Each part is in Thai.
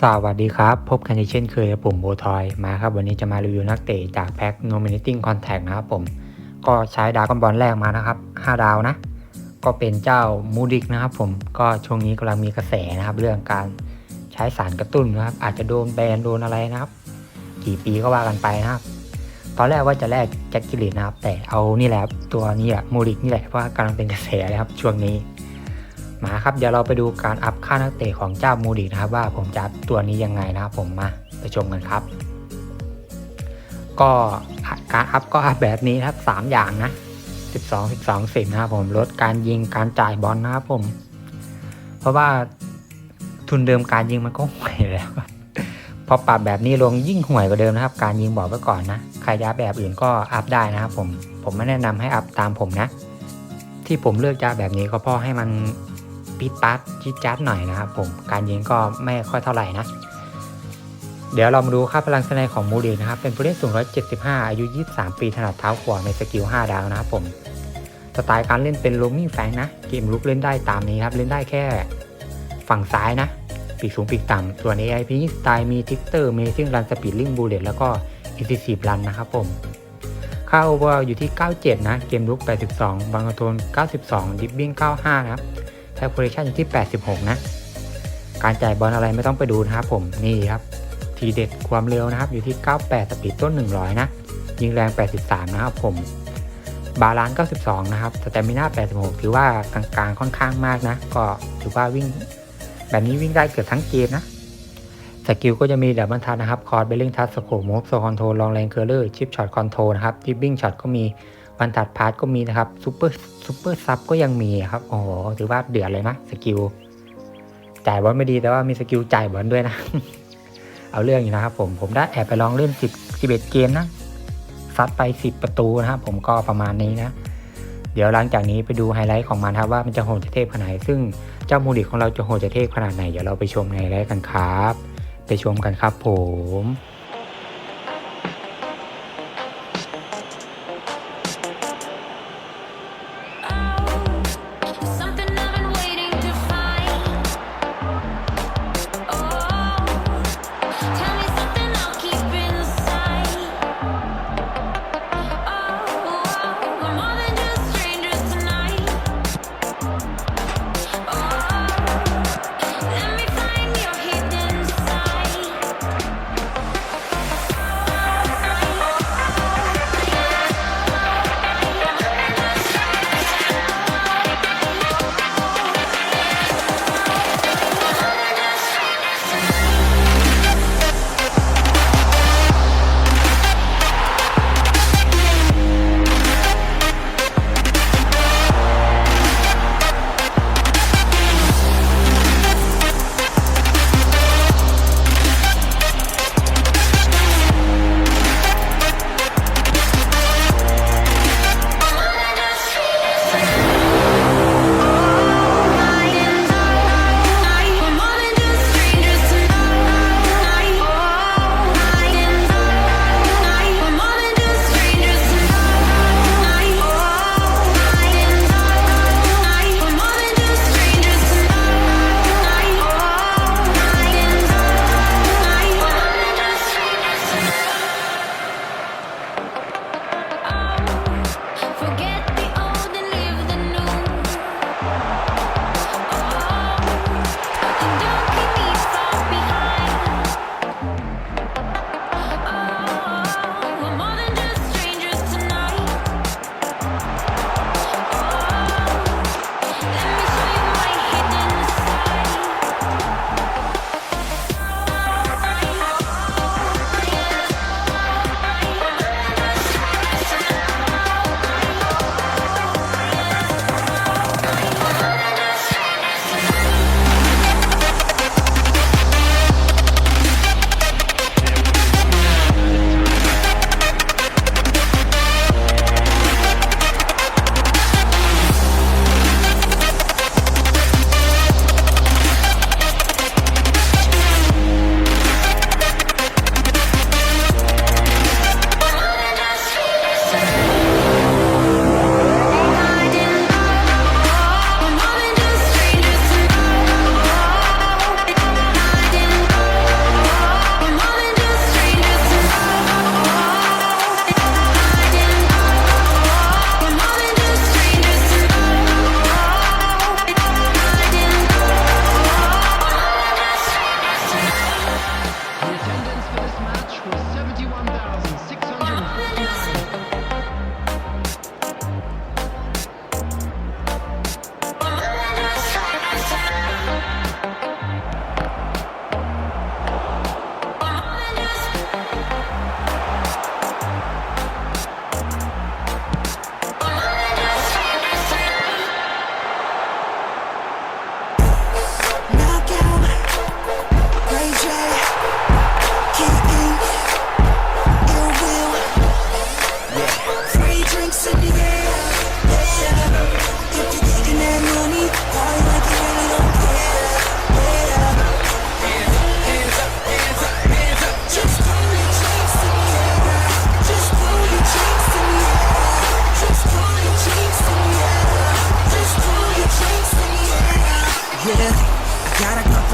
สวัสดีครับ พบกันอีกเช่นเคยกับผมโบทอยมาครับ วันนี้จะมารีวิวนักเตะจากแพ็ค Nominating Contact นะครับผม ก็ใช้ดาวกอนบอลแรกมานะครับ 5 ดาวนะ ก็เป็นเจ้ามูดิกนะครับผมก็ช่วงนี้กำลังมีกระแสนะครับ เรื่องการใช้สารกระตุ้นนะครับ อาจจะโดนแบนโดนอะไรนะครับ กี่ปีก็ว่ากันไปนะครับ ตอนแรกว่าจะแลกแจ็คกิลิตนะครับ แต่เอานี่แหละตัวนี้แหละมูดิกนี่แหละเพราะกำลังเป็นกระแสเลยครับช่วงนี้ มาครับเดี๋ยวเราไปดูการอัพค่านักเตะของเจ้ามูดินะครับ ว่าผมจะอัพตัวนี้ยังไงนะครับผมมาไปชมกันครับ ก็การอัพก็อัพแบบนี้นะครับ 3 อย่างนะ 12 12 10นะครับผมลดการยิงการจ่ายบอลนะครับผม เพราะว่าทุนเดิมการยิงมันก็ห่วยแล้วพอปรับแบบนี้ลงยิ่งห่วยกว่าเดิมนะครับ การยิงบอกไว้ก่อนนะ ใครจะแบบอื่นก็อัพได้นะครับผม ผมไม่แนะนำให้อัพตามผมนะ ที่ผมเลือกจะแบบนี้ก็เพราะให้มัน ปิดปัดจิดจัดหน่อยนะครับผมการยิงก็ไม่ค่อยเท่าไหร่นะเดี๋ยวเรามาดูค่าพลังสนด์ของมูดีนะครับ เป็นผู้เล่นสูง 175 อายุ 23 ปีถนัดเท้าขวาในสกิล 5 ดาวนะครับผมสไตล์การเล่นเป็นโรมิ่งแฟงนะเกมลุกเล่นได้ตามนี้ครับ เล่นได้แค่ฝั่งซ้ายนะ ปีกสูงปีกต่ำส่วน AIP สไตล์มีทิกเตอร์เมซิ่งรันสปีดลิงบูเลตแล้วก็อิน s ิ v รันนะครับผม ค่าโอเวอร์อยู่ที่ 97 นะ เกมลุก 82บางกระโทน92 ดิฟบิ้ง95 นะครับ แคลคูเลชันอยู่ที่ 86 นะ การจ่ายบอลอะไรไม่ต้องไปดูนะครับผม นี่ครับ ทีเด็ดความเร็วนะครับ อยู่ที่ 98 สปีดต้น 100 นะ ยิงแรง 83 นะครับผม บาลานซ์ 92 นะครับ สเตมิน่า 86 ถือว่ากลางๆ ค่อนข้างมากนะ ก็ถือว่าวิ่ง แบบนี้วิ่งได้เกือบทั้งเกมนะ สกิลก็จะมีดับบิลทัชนะครับ คอร์ดเบลลิงทัชสโคปมูฟโซคอนโทรลองแรงเคอร์เลอร์ ชิปช็อตคอนโทรนะครับดิบบิ้งช็อตก็มี วันทัดพาร์ทก็มีนะครับซูเปอร์ซูเปอร์ซับก็ยังมีครับโอ้โหถือว่าเดือดเลยนะสกิลจ่ายบอลไม่ดีแต่ว่ามีสกิลจ่ายบอลด้วยนะ เอาเรื่องอยู่นะครับผมผมได้แอบไปลองเล่น 10 11 เกมนะซัดไป 10 ประตูนะครับผมก็ประมาณนี้นะ เดี๋ยวหลังจากนี้ไปดูไฮไลท์ของมันครับว่ามันจะโหดจะเทพขนาดไหนซึ่งเจ้ามูดิของเราจะโหดจะเทพขนาดไหนเดี๋ยวเราไปชมในไฮไลท์กันครับ ไปชมกันครับผม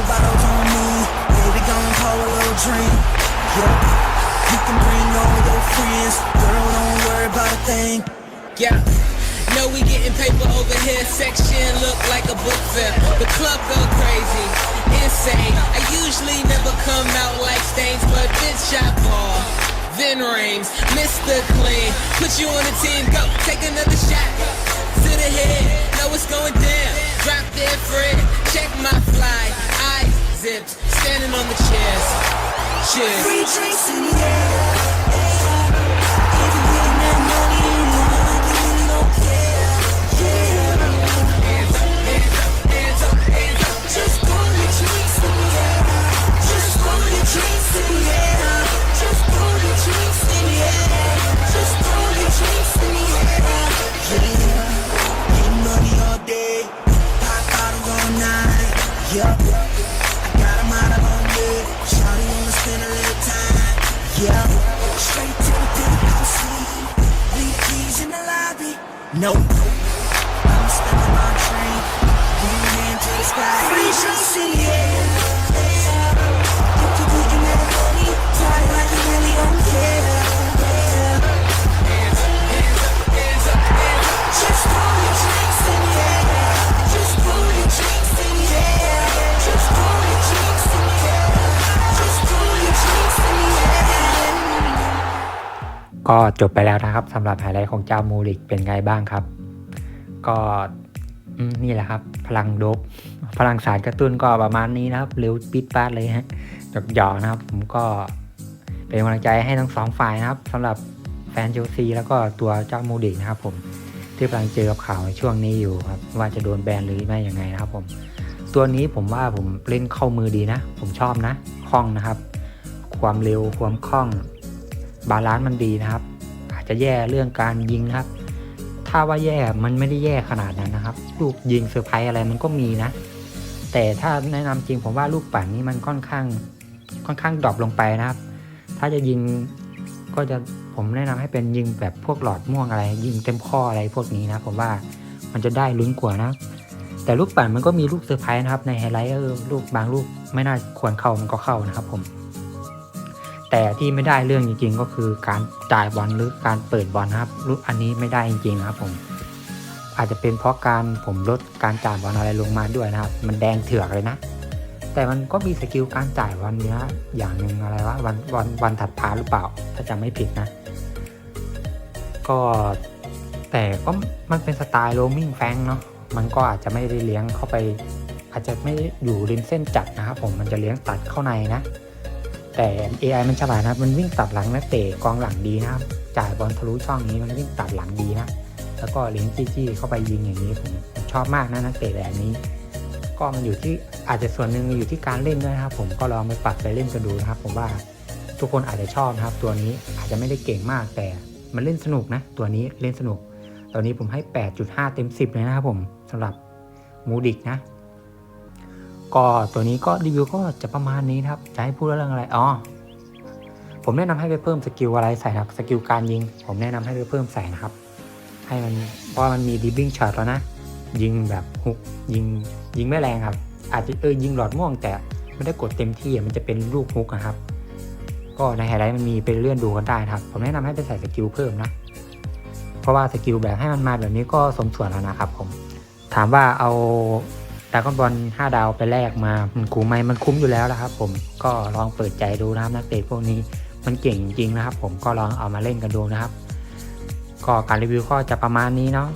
two bottles on me. Yeah, we gon' pour a little drink. Yep. You can bring all your friends. Girl, don't worry about a thing. Yeah. Know we getting paper over here. Section look like a book fair. The club go crazy, insane. I usually never come out like stains, but this shot ball. Then rains, Mr. Clean. Put you on the team, go take another shot. To the head, know what's going down. Drop dead Fred, check my fly. Eyes zipped, standing on the chairs. Cheers. Free drinks in the air. No. ก็จบไปแล้วนะครับสำหรับไฮไลท์ของเจ้ามูริกเป็นไงบ้างครับ ก็นี่แหละครับ พลังโดบพลังสารกระตุ้นก็ประมาณนี้นะครับ เร็วปิดปาดเลยฮะหยอกหยอกนะครับ ผมก็เป็นกำลังใจให้ทั้งสองฝ่ายนะครับสำหรับแฟนเชลซีแล้วก็ตัวเจ้ามูริกนะครับผมที่กำลังเจอกับข่าวในช่วงนี้อยู่ครับ ว่าจะโดนแบนหรือไม่ยังไงนะครับผมตัวนี้ผมว่าผมเล่นเข้ามือดีนะ ผมชอบนะคล่องนะครับ ความเร็วความคล่อง บาลานซ์มันดีนะครับ อาจจะแย่เรื่องการยิงนะครับ ถ้าว่าแย่มันไม่ได้แย่ขนาดนั้นนะครับ ลูกยิงเซอร์ไพรส์อะไรมันก็มีนะ แต่ถ้าแนะนำจริงผมว่าลูกปั่นนี้มันค่อนข้างค่อนข้างดรอปลงไปนะครับ ถ้าจะยิงก็จะผมแนะนำให้เป็นยิงแบบพวกหลอดม่วงอะไร ยิงเต็มข้ออะไรพวกนี้นะ ผมว่ามันจะได้ลุ้นกว่านะ แต่ลูกปั่นมันก็มีลูกเซอร์ไพรส์นะครับในไฮไลท์เออลูกบางลูกไม่น่าควรเข้ามันก็เข้านะครับผม แต่ที่ไม่ได้เรื่องจริงๆ ก็คือการจ่ายบอลหรือการเปิดบอลนะครับลูกอันนี้ไม่ได้จริงๆนะครับผม อาจจะเป็นเพราะการผมลดการจ่ายบอลอะไรลงมาด้วยนะครับ มันแดงเถือกเลยนะ แต่มันก็มีสกิลการจ่ายวันเนี้ยอย่างหนึ่งอะไรวะวันวันวันถัดพาหรือเปล่า ถ้าจำไม่ผิดนะ ก็แต่ก็มันเป็นสไตล์โรมิงแฟงเนาะมันก็อาจจะไม่ได้เลี้ยงเข้าไป อาจจะไม่อยู่ริมเส้นจัดนะครับผมมันจะเลี้ยงตัดเข้าในนะ แต่ AI มันฉลาดนะครับมันวิ่งตัดหลังนักเตะกองหลังดีนะครับ จ่ายบอลทะลุช่องนี้มันวิ่งตัดหลังดีนะ แล้วก็เลี้ยงจี้ๆเข้าไปยิงอย่างนี้ผมผมชอบมากนะนักเตะแบบนี้ ก็มันอยู่ที่อาจจะส่วนหนึ่งอยู่ที่การเล่นด้วยนะครับ ผมก็ลองไปปรับไปเล่นกันดูนะครับ ผมว่าทุกคนอาจจะชอบนะครับ ตัวนี้อาจจะไม่ได้เก่งมากแต่มันเล่นสนุกนะ ตัวนี้เล่นสนุก ตอนนี้ผมให้ 8.5 เต็ม 10 เลยนะครับผมสำหรับมูดิกนะ ก็ตัวนี้ก็รีวิวก็จะประมาณนี้นะครับ จะให้พูดเรื่องอะไร อ๋อ ผมแนะนำให้ไปเพิ่มสกิลอะไรใส่นะครับ สกิลการยิง ผมแนะนำให้ไปเพิ่มใส่นะครับ ให้มัน เพราะมันมีดิบบิ้งช็อตแล้วนะ ยิงแบบฮุก ยิง ยิงไม่แรงครับ อาจจะเออยิงหลอดม่วง แต่ไม่ได้กดเต็มที่มันจะเป็นลูกฮุกนะครับ ก็ในไฮไลท์มันมีไปเลื่อนดูกันได้ครับ ผมแนะนำให้ไปใส่สกิลเพิ่มนะ เพราะว่าสกิลแบบให้มันมาแบบนี้ก็สมส่วนแล้วนะครับผม ถามว่าเอา ดากอนบอล5ดาวไปแลกมา มันคุ้มไหมมันคุ้มอยู่แล้วนะครับผมก็ลองเปิดใจดูนะครับนักเตะพวกนี้มันเก่งจริงนะครับ ผมก็ลองเอามาเล่นกันดูนะครับ ก็การรีวิวก็จะประมาณนี้เนาะ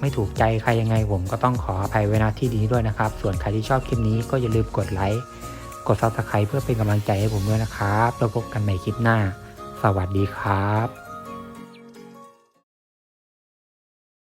ไม่ถูกใจใครยังไงผมก็ต้องขออภัยไว้ณที่นี้ด้วยนะครับ ส่วนใครที่ชอบคลิปนี้ก็อย่าลืมกดไลค์กด subscribe เพื่อเป็นกำลังใจให้ผมด้วยนะครับแล้วพบกันใหม่คลิปหน้า สวัสดีครับ